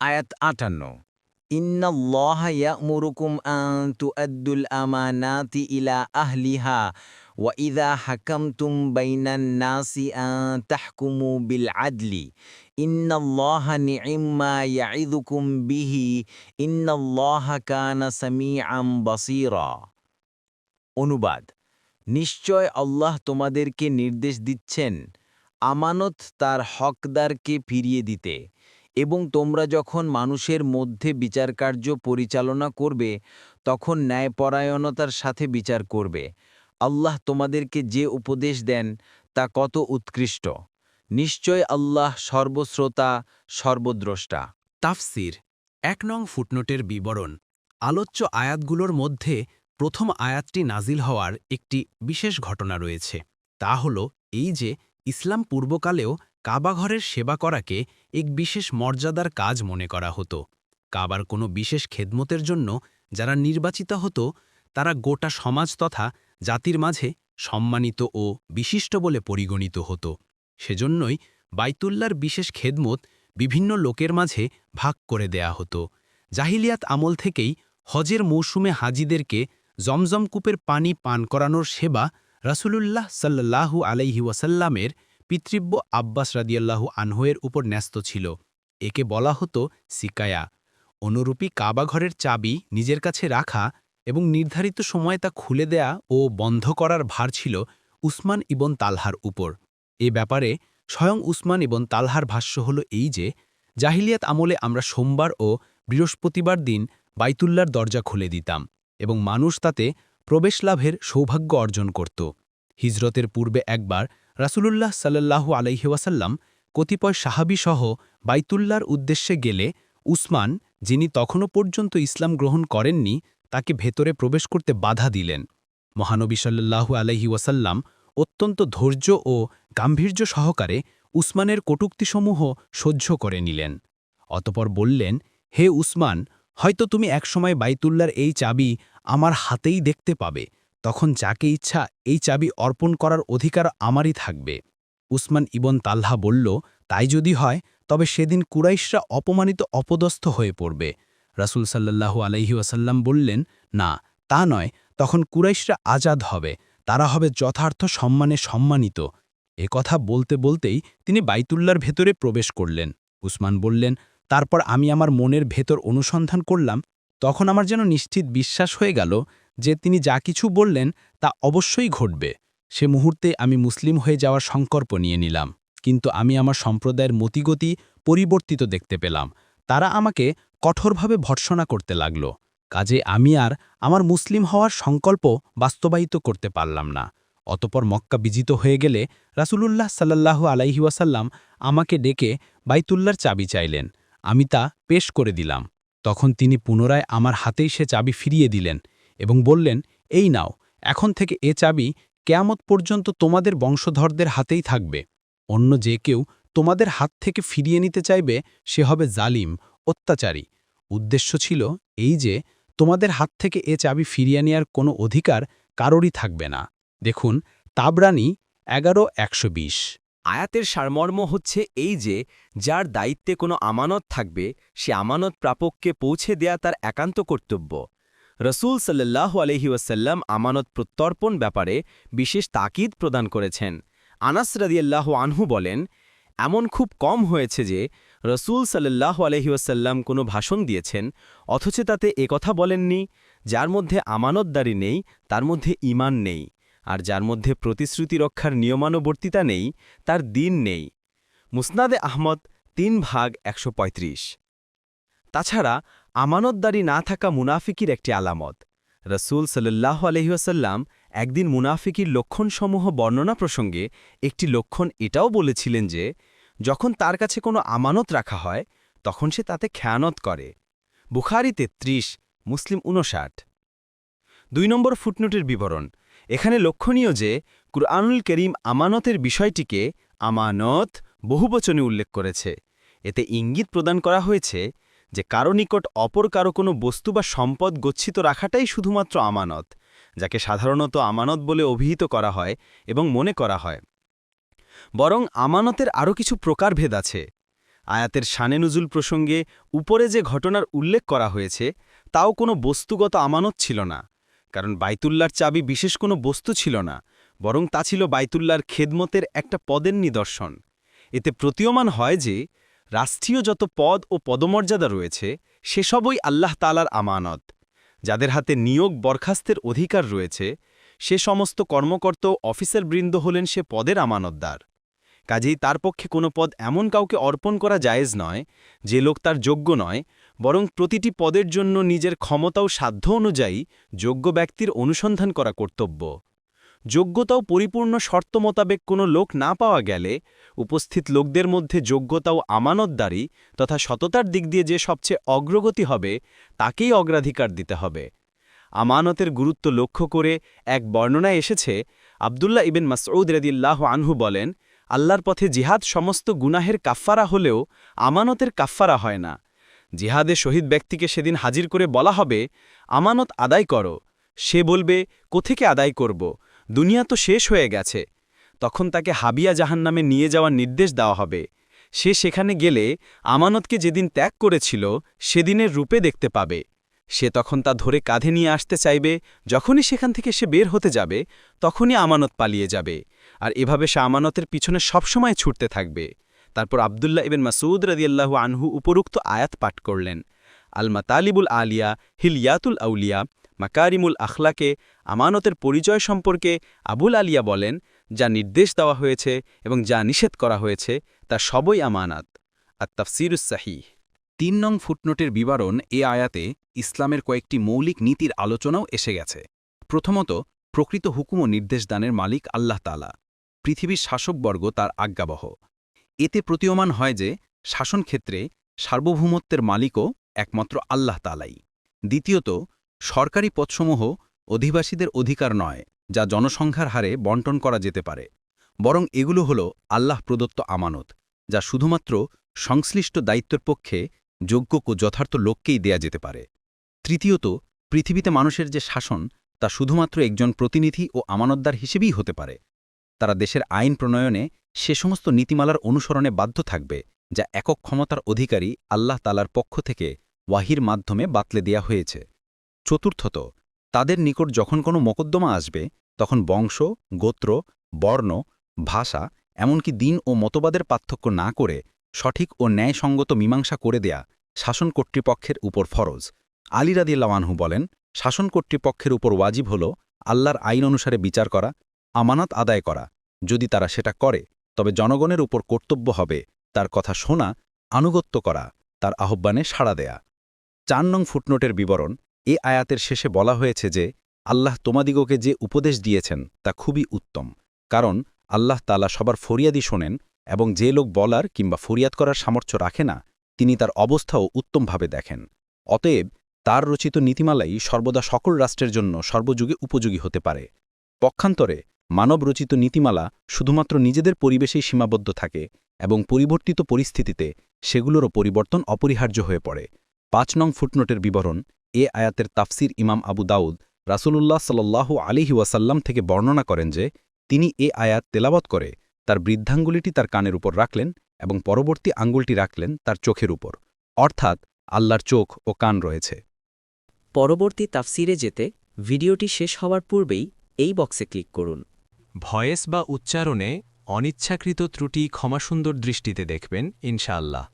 আয়াত আটান্ন। ইন্নাল্লাহ ইয়ামুরুকুম আন তুআদ্দুল আমানাতি ইলা আহলিহা ওয়া ইযা হাকামতুম বাইনান নাসি আন তাহকুমু বিল আদলি। ইন্নাল্লাহা নি'ম্মা ইয়াইদুকুম বিহি। ইন্নাল্লাহা কানা সামিআম বাসীরা। অনুবাদ, নিশ্চয় আল্লাহ তোমাদেরকে নির্দেশ দিচ্ছেন আমানত তার হকদারকে ফিরিয়ে দিতে। এবং তোমরা যখন মানুষের মধ্যে বিচারকার্য পরিচালনা করবে, তখন ন্যায়পরায়ণতার সাথে বিচার করবে। আল্লাহ তোমাদেরকে যে উপদেশ দেন, তা কত উৎকৃষ্ট। নিশ্চয় আল্লাহ সর্বশ্রোতা, সর্বদ্রষ্টা। তাফসির, এক নং ফুটনোটের বিবরণ। আলোচ্য আয়াতগুলোর মধ্যে প্রথম আয়াতটি নাজিল হওয়ার একটি বিশেষ ঘটনা রয়েছে। তা হল এই যে, ইসলাম পূর্বকালেও কাবাঘরের সেবা করাকে এক বিশেষ মর্যাদার কাজ মনে করা হতো। কাবার কোনো বিশেষ খেদমতের জন্য যারা নির্বাচিত হতো, তারা গোটা সমাজ তথা জাতির মাঝে সম্মানিত ও বিশিষ্ট বলে পরিগণিত হতো। সেজন্যই বাইতুল্লার বিশেষ খেদমত বিভিন্ন লোকের মাঝে ভাগ করে দেয়া হতো। জাহিলিয়াত আমল থেকেই হজের মৌসুমে হাজিদেরকে জমজম কূপের পানি পান করানোর সেবা রাসূলুল্লাহ সাল্লাহু আলাইহি ওয়াসাল্লামের পিতৃব্য আব্বাস রাদিয়াল্লাহু আনহুয়ের উপর ন্যস্ত ছিল। একে বলা হতো সিকায়া। অনুরূপী কাবাঘরের চাবি নিজের কাছে রাখা এবং নির্ধারিত সময়ে তা খুলে দেয়া ও বন্ধ করার ভার ছিল উসমান ইবন তালহার উপর। এ ব্যাপারে স্বয়ং উসমান ইবন তালহার ভাষ্য হল এই যে, জাহিলিয়াত আমলে আমরা সোমবার ও বৃহস্পতিবার দিন বাইতুল্লার দরজা খুলে দিতাম এবং মানুষ তাতে প্রবেশ লাভের সৌভাগ্য অর্জন করত। হিজরতের পূর্বে একবার রাসূলুল্লাহ সাল্লাল্লাহু আলাইহি ওয়াসাল্লাম কতিপয় সাহাবিসহ বাইতুল্লার উদ্দেশ্যে গেলে উসমান, যিনি তখনও পর্যন্ত ইসলাম গ্রহণ করেননি, তাকে ভেতরে প্রবেশ করতে বাধা দিলেন। মহানবী সাল্লাল্লাহু আলাইহি ওয়াসাল্লাম অত্যন্ত ধৈর্য ও গাম্ভীর্য সহকারে উসমানের কটুক্তিসমূহ সহ্য করে নিলেন। অতপর বললেন, হে উসমান, হয়তো তুমি একসময় বাইতুল্লার এই চাবি আমার হাতেই দেখতে পাবে। তখন যাকে ইচ্ছা এই চাবি অর্পণ করার অধিকার আমারই থাকবে। উসমান ইবন তাল্হা বলল, তাই যদি হয়, তবে সেদিন কুরাইশরা অপমানিত অপদস্থ হয়ে পড়বে। রাসুল সাল্লাল্লাহু আলাইহি ওয়াসাল্লাম বললেন, না, তা নয়। তখন কুরাইশরা আজাদ হবে। তারা হবে যথার্থ সম্মানে সম্মানিত। এ কথা বলতে বলতেই তিনি বাইতুল্লার ভেতরে প্রবেশ করলেন। উসমান বললেন, তারপর আমি আমার মনের ভেতর অনুসন্ধান করলাম। তখন আমার যেন নিশ্চিত বিশ্বাস হয়ে গেল যে তিনি যা কিছু বললেন তা অবশ্যই ঘটবে। সে মুহূর্তে আমি মুসলিম হয়ে যাওয়ার সংকল্প নিয়ে নিলাম, কিন্তু আমি আমার সম্প্রদায়ের মতিগতি পরিবর্তিত দেখতে পেলাম। তারা আমাকে কঠোরভাবে ভর্সনা করতে লাগল, কাজে আমি আর আমার মুসলিম হওয়ার সংকল্প বাস্তবায়িত করতে পারলাম না। অতপর মক্কা বিজিত হয়ে গেলে রাসূলুল্লাহ সাল্লাল্লাহু আলাইহি ওয়াসাল্লাম আমাকে ডেকে বাইতুল্লার চাবি চাইলেন। আমি তা পেশ করে দিলাম। তখন তিনি পুনরায় আমার হাতেই সে চাবি ফিরিয়ে দিলেন। এবং বললেন, এই নাও, এখন থেকে এ চাবি কেয়ামত পর্যন্ত তোমাদের বংশধরদের হাতেই থাকবে। অন্য যে কেউ তোমাদের হাত থেকে ফিরিয়ে নিতে চাইবে, সে হবে জালিম, অত্যাচারী। উদ্দেশ্য ছিল এই যে, তোমাদের হাত থেকে এ চাবি ফিরিয়ে নেওয়ার কোনো অধিকার কারোরই থাকবে না। দেখুন, তাবরানি এগারো একশো আয়াতের সারমর্ম হচ্ছে এই যে, যার দায়িত্বে কোনো আমানত থাকবে, সে আমানত প্রাপককে পৌঁছে দেয়া তার একান্ত কর্তব্য। রসুল সাল্লাহ আলহি ওয়াসাল্লাম আমানত প্রত্যর্পণ ব্যাপারে বিশেষ তাকিদ প্রদান করেছেন। আনাস রাদিয়াল্লাহ আনহু বলেন, এমন খুব কম হয়েছে যে রসুল সাল্লাহ আলহিউসাল্লাম কোনো ভাষণ দিয়েছেন, অথচ তাতে একথা বলেননি, যার মধ্যে আমানতদারি নেই, তার মধ্যে ইমান নেই, আর যার মধ্যে প্রতিশ্রুতি রক্ষার নিয়মানুবর্তিতা নেই, তার দিন নেই। মুসনাদে আহমদ, তিন ভাগ, একশো পঁয়ত্রিশ। তাছাড়া আমানতদারি না থাকা মুনাফিকির একটি আলামত। রসুল সাল্লাহ আলহিহাসাল্লাম একদিন মুনাফিকির লক্ষণসমূহ বর্ণনা প্রসঙ্গে একটি লক্ষণ এটাও বলেছিলেন যে, যখন তার কাছে কোনো আমানত রাখা হয়, তখন সে তাতে খেয়ানত করে। বুখারি তেত্রিশ, মুসলিম উনষাট দুই নম্বর ফুটনোটের বিবরণ। এখানে লক্ষণীয় যে, কুরআনুল করিম আমানতের বিষয়টিকে আমানত বহুবচনে উল্লেখ করেছে। এতে ইঙ্গিত প্রদান করা হয়েছে যে কারও নিকট অপর কারও কোনো বস্তু বা সম্পদ গচ্ছিত রাখাটাই শুধুমাত্র আমানত, যাকে সাধারণত আমানত বলে অভিহিত করা হয় এবং মনে করা হয়। বরং আমানতের আরও কিছু প্রকারভেদ আছে। আয়াতের শানে নুজুল প্রসঙ্গে উপরে যে ঘটনার উল্লেখ করা হয়েছে, তাও কোনো বস্তুগত আমানত ছিল না, কারণ বাইতুল্লার চাবি বিশেষ কোনো বস্তু ছিল না, বরং তা ছিল বাইতুল্লার খেদমতের একটা পদের নিদর্শন। এতে প্রতীয়মান হয় যে রাষ্ট্রীয় যত পদ ও পদমর্যাদা রয়েছে, সেসবই আল্লাহ তালার আমানত। যাদের হাতে নিয়োগ বরখাস্তের অধিকার রয়েছে, সে সমস্ত কর্মকর্তা অফিসার বৃন্দ হলেন সে পদের আমানতদার। কাজেই তার পক্ষে কোনো পদ এমন কাউকে অর্পণ করা জায়েজ নয়, যে লোক তার যোগ্য নয়, বরং প্রতিটি পদের জন্য নিজের ক্ষমতা ও সাধ্য অনুযায়ী যোগ্য ব্যক্তির অনুসন্ধান করা কর্তব্য। যোগ্যতাও পরিপূর্ণ শর্ত মোতাবেক কোনো লোক না পাওয়া গেলে উপস্থিত লোকদের মধ্যে যোগ্যতা ও আমানতদারি তথা সততার দিক দিয়ে যে সবচেয়ে অগ্রগতি হবে, তাকেই অগ্রাধিকার দিতে হবে। আমানতের গুরুত্ব লক্ষ্য করে এক বর্ণনায় এসেছে, আবদুল্লাহ ইবেন মাসউদ রেদিল্লাহ আনহু বলেন, আল্লাহর পথে জিহাদ সমস্ত গুনাহের কাফফারা হলেও আমানতের কাফফারা হয় না। জিহাদে শহীদ ব্যক্তিকে সেদিন হাজির করে বলা হবে, আমানত আদায় করো। সে বলবে, কোথেকে আদায় করব? দুনিয়া তো শেষ হয়ে গেছে। তখন তাকে হাবিয়া জাহান নামে নিয়ে যাওয়ার নির্দেশ দেওয়া হবে। সে সেখানে গেলে আমানতকে যেদিন ত্যাগ করেছিল, সেদিনের রূপে দেখতে পাবে। সে তখন তা ধরে কাঁধে নিয়ে আসতে চাইবে, যখনই সেখান থেকে সে বের হতে যাবে, তখনই আমানত পালিয়ে যাবে। আর এভাবে সে আমানতের পিছনে সবসময় ছুটতে থাকবে। তারপর আবদুল্লাহ ইবেন মাসুদ রাদিয়াল্লাহু আনহু উপরুক্ত আয়াত পাঠ করলেন। আল মাতালিবুল আলিয়া হিলিয়াতুল আউলিয়া মাকারিমুল আখলাকে, আমানতের পরিচয় সম্পর্কে আবুল আলিয়া বলেন, যা নির্দেশ দেওয়া হয়েছে এবং যা নিষেধ করা হয়েছে, তা সবই আমানাত। আর তাফসিরুস সাহিহ। তিন নং ফুটনোটের বিবরণ এ আয়াতে ইসলামের কয়েকটি মৌলিক নীতির আলোচনাও এসে গেছে। প্রথমত, প্রকৃত হুকুম ও নির্দেশদানের মালিক আল্লাহ তালা পৃথিবীর শাসকবর্গ তার আজ্ঞাবহ। এতে প্রতীয়মান হয় যে, শাসনক্ষেত্রে সার্বভৌমত্বের মালিকও একমাত্র আল্লাহ তালাই দ্বিতীয়ত সরকারি পদসমূহ অধিবাসীদের অধিকার নয়, যা জনসংখ্যার হারে বন্টন করা যেতে পারে, বরং এগুলো হল আল্লাহ প্রদত্ত আমানত, যা শুধুমাত্র সংশ্লিষ্ট দায়িত্বের পক্ষে যোগ্য ও যথার্থ লোককেই দেয়া যেতে পারে। তৃতীয়ত, পৃথিবীতে মানুষের যে শাসন, তা শুধুমাত্র একজন প্রতিনিধি ও আমানতদার হিসেবেই হতে পারে। তারা দেশের আইন প্রণয়নে সে সমস্ত নীতিমালার অনুসরণে বাধ্য থাকবে, যা একক ক্ষমতার অধিকারী আল্লাহ তালার পক্ষ থেকে ওয়াহির মাধ্যমে বাতলে দেয়া হয়েছে। চতুর্থত, তাদের নিকট যখন কোনো মকদ্দমা আসবে, তখন বংশ, গোত্র, বর্ণ, ভাষা, এমনকি দিন ও মতবাদের পার্থক্য না করে সঠিক ও ন্যায়সঙ্গত মীমাংসা করে দেয়া শাসন কর্তৃপক্ষের উপর ফরজ। আলী রাদিল্লাওয়ানহু বলেন, শাসন কর্তৃপক্ষের উপর ওয়াজিব হল আল্লাহর আইন অনুসারে বিচার করা, আমানত আদায় করা। যদি তারা সেটা করে, তবে জনগণের উপর কর্তব্য হবে তার কথা শোনা, আনুগত্য করা, তার আহ্বানে সাড়া দেয়া। চার নং ফুটনোটের বিবরণ এ আয়াতের শেষে বলা হয়েছে যে, আল্লাহ তোমাদিগকে যে উপদেশ দিয়েছেন তা খুবই উত্তম। কারণ আল্লাহ তালা সবার ফরিয়াদি শোনেন এবং যে লোক বলার কিংবা ফরিয়াদ করার সামর্থ্য রাখে না, তিনি তার অবস্থাও উত্তমভাবে দেখেন। অতএব তার রচিত নীতিমালাই সর্বদা সকল রাষ্ট্রের জন্য সর্বযুগে উপযোগী হতে পারে। পক্ষান্তরে মানব রচিত নীতিমালা শুধুমাত্র নিজেদের পরিবেশেই সীমাবদ্ধ থাকে এবং পরিবর্তিত পরিস্থিতিতে সেগুলোরও পরিবর্তন অপরিহার্য হয়ে পড়ে। পাঁচ নং ফুটনোটের বিবরণ এ আয়াতের তাফসির ইমাম আবু দাউদ রাসূলুল্লাহ সাল্লাল্লাহু আলিহি ওয়াসাল্লাম থেকে বর্ণনা করেন যে তিনি এ আয়াত তেলাবত করে তার বৃদ্ধাঙ্গুলিটি তার কানের উপর রাখলেন এবং পরবর্তী আঙ্গুলটি রাখলেন তার চোখের উপর। অর্থাৎ আল্লাহর চোখ ও কান রয়েছে। পরবর্তী তাফসিরে যেতে ভিডিওটি শেষ হওয়ার পূর্বেই এই বক্সে ক্লিক করুন। ভয়েস বা উচ্চারণে অনিচ্ছাকৃত ত্রুটি ক্ষমাসুন্দর দৃষ্টিতে দেখবেন ইনশাআল্লাহ।